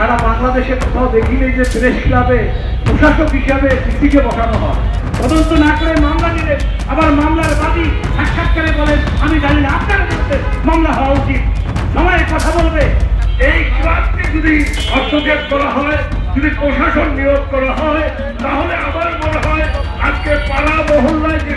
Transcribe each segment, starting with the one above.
সারা বাংলাদেশে কোথাও দেখিনি যে প্রেস ক্লাবে প্রশাসক হিসাবে ডিসিকে বসানো হয়। তদন্ত না করে মামলা নিলে আবার মামলার বাদী সাক্ষাৎকারে বলেন, আমি জানি না, আপনার বিরুদ্ধে মামলা হওয়া উচিত। সময় কথা বলবে। এই ক্লাবকে যদি হস্তক্ষেপ করা হয়, যদি প্রশাসন নিয়োগ করা হয়, তাহলে আমার মনে হয় আজকে পাড়া মহল্লায় যে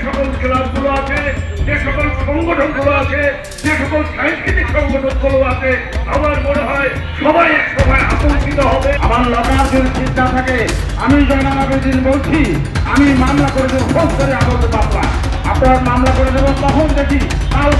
যে সকল সংগঠনগুলো আছে, যে সকল সাংস্কৃতিক সংগঠনগুলো আছে, আমার মনে হয় সবাই এক সময় আতঙ্কিত হবে। আমার লকার যদি চিন্তা থাকে, আমি জয়নাল আবেদিন বলছি, আমি মামলা করে দেবো ফোন করে আবদ্ধ মামলা আপনার মামলা করে দেবো, তখন দেখি, কাল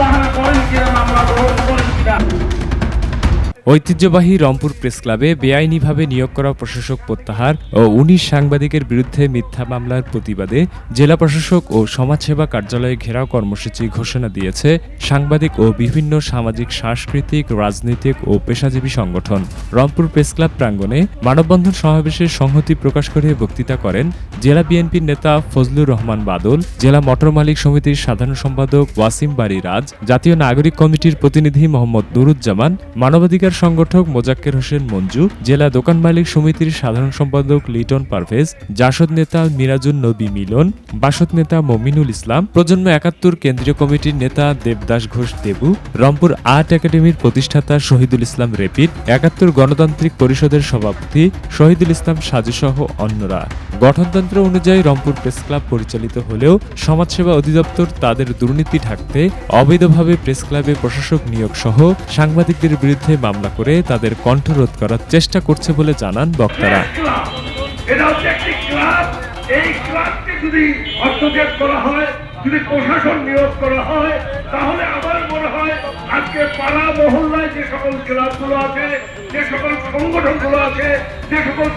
ঐতিহ্যবাহী রংপুর প্রেস ক্লাবে বেআইনিভাবে নিয়োগ করা প্রশাসক প্রত্যাহার ও উনিশ সাংবাদিকের বিরুদ্ধে মিথ্যা মামলার প্রতিবাদে জেলা প্রশাসক ও সমাজসেবা কার্যালয়ে ঘেরাও কর্মসূচি ঘোষণা দিয়েছে সাংবাদিক ও বিভিন্ন সামাজিক, সাংস্কৃতিক, রাজনৈতিক ও পেশাজীবী সংগঠন। রংপুর প্রেস ক্লাব প্রাঙ্গণে মানববন্ধন সমাবেশের সংহতি প্রকাশ করে বক্তৃতা করেন জেলা বিএনপির নেতা ফজলুর রহমান বাদল, জেলা মটর মালিক সমিতির সাধারণ সম্পাদক ওয়াসিম বাড়ি রাজ জাতীয় নাগরিক কমিটির প্রতিনিধি মোহাম্মদ নুরুজ্জামান, মানবাধিকার সংগঠক মোজাক্কের হোসেন মঞ্জু, জেলা দোকান মালিক সমিতির সাধারণ সম্পাদক লিটন পারভেজ, জাসদ নেতা মিরাজুল নবী মিলন, বাসদ নেতা মমিনুল ইসলাম, প্রজন্ম একাত্তর কেন্দ্রীয় কমিটির নেতা দেবদাস ঘোষ দেবু, রংপুর আর্ট একাডেমির প্রতিষ্ঠাতা শহীদুল ইসলাম রেপিড, একাত্তর গণতান্ত্রিক পরিষদের সভাপতি শহীদুল ইসলাম সাজুসহ অন্যরা। গঠনতন্ত্র অনুযায়ী রংপুর প্রেস ক্লাব পরিচালিত হলেও সমাজসেবা অধিদপ্তর তাদের দুর্নীতি ঢাকতে অবৈধভাবে প্রেস ক্লাবে প্রশাসক নিয়োগ সহ সাংবাদিকদের বিরুদ্ধে মামলা করে তাদের কণ্ঠরোধ করার চেষ্টা করছে বলে জানান বক্তারা।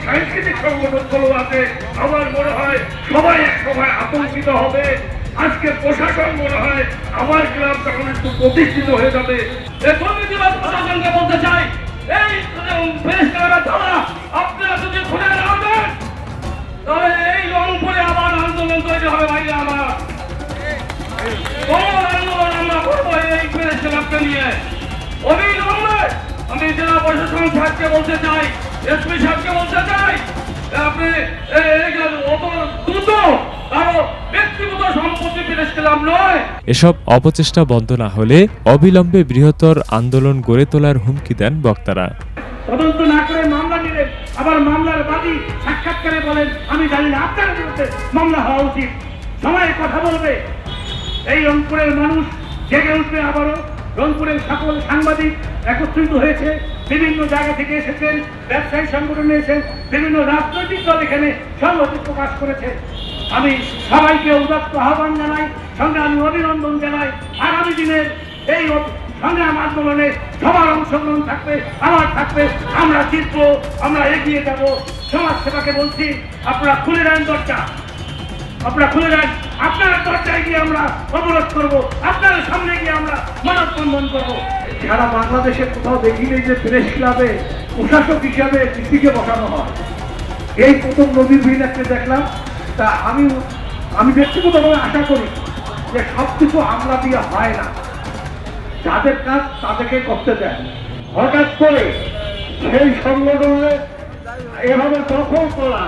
সাংস্কৃতিক সংগঠনগুলো আছে, আমার মনে হয় সবাই এক সময় আতঙ্কিত হবে। আজকে প্রশাসন মনে হয় আমার ক্লাব তখন একটু প্রতিষ্ঠিত হয়ে যাবে। প্রশাসনকে বলতে চাই? এই আপনারা যদি খুলে তাহলে এই আবার আন্দোলন তৈরি হবে ভাই আমার। এই আমি জেলা প্রশাসন সাহেবকে বলতে চাই, এসপি সাহেবকে বলতে চাই আপনি এ- এগুলো অত দ্রুত কারও ব্যক্তিগত সম্পত্তি প্রেস ক্লাব নয় এসব অপচেষ্টা বন্ধ না হলে অবিলম্বে বৃহত্তর আন্দোলন গড়ে তোলার হুমকি দেন বক্তারা। তদন্ত না করে মামলা নিলে আবার মামলার বাদী সাক্ষাৎকারে বলেন আমি জানি না আপনার বিরুদ্ধে মামলা হওয়া উচিত। সবাই কথা বলবে। এই রংপুরের মানুষ জেগে উঠবে আবারও। রংপুরের সকল সাংবাদিক একত্রিত হয়েছে, বিভিন্ন জায়গা থেকে এসেছেন, ব্যবসায়ী সংগঠনে এসেছেন, বিভিন্ন রাজনৈতিক দল এখানে সংহতি প্রকাশ করেছে। আমি সবাইকে উদাত্ত আহ্বান জানাই সঙ্গে আমি অভিনন্দন জানাই। আগামী দিনের এই সংগ্রাম আন্দোলনে সবার অংশগ্রহণ থাকবে আমার থাকবে। আমরা জিতবো, আমরা এগিয়ে যাব। সমাজ সেবাকে বলছি, আপনারা খুলে দেন দরজা আপনারা খুলে দেন। আপনার দরজায় গিয়ে আমরা অবরোধ করব, আপনার সামনে গিয়ে আমরা মানববন্ধন করব। সারা বাংলাদেশে কোথাও দেখিনি যে প্রেস ক্লাবে প্রশাসক হিসাবে ডিসিকে বসানো হয়। এই প্রথম নদীর বিনাকে দেখলাম। তা আমি আমি ব্যক্তিগতভাবে আশা করি যে সব কিছু আমলা দিয়ে হয় না। যাদের কাজ তাদেরকে করতে দেয়। হঠাৎ করে সেই সংগঠনে এভাবে দখল করা,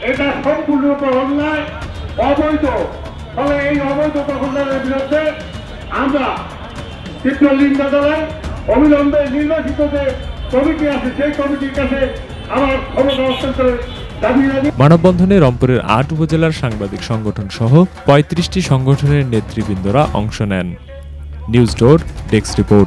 এটা সম্পূর্ণত অন্যায়। অবৈধ। ফলে এই অবৈধ দখলদারের বিরুদ্ধে আমরা তীব্র নিন্দা অবিলম্বে নির্বাচিত যে কমিটি আছে, সেই কমিটির কাছে আমার ক্ষমতা হস্তান্তরের মানববন্ধনে রংপুরের আট উপজেলার সাংবাদিক সংগঠন সহ পঁয়ত্রিশটি সংগঠনের নেতৃবৃন্দরা অংশ নেন। News door, desk report.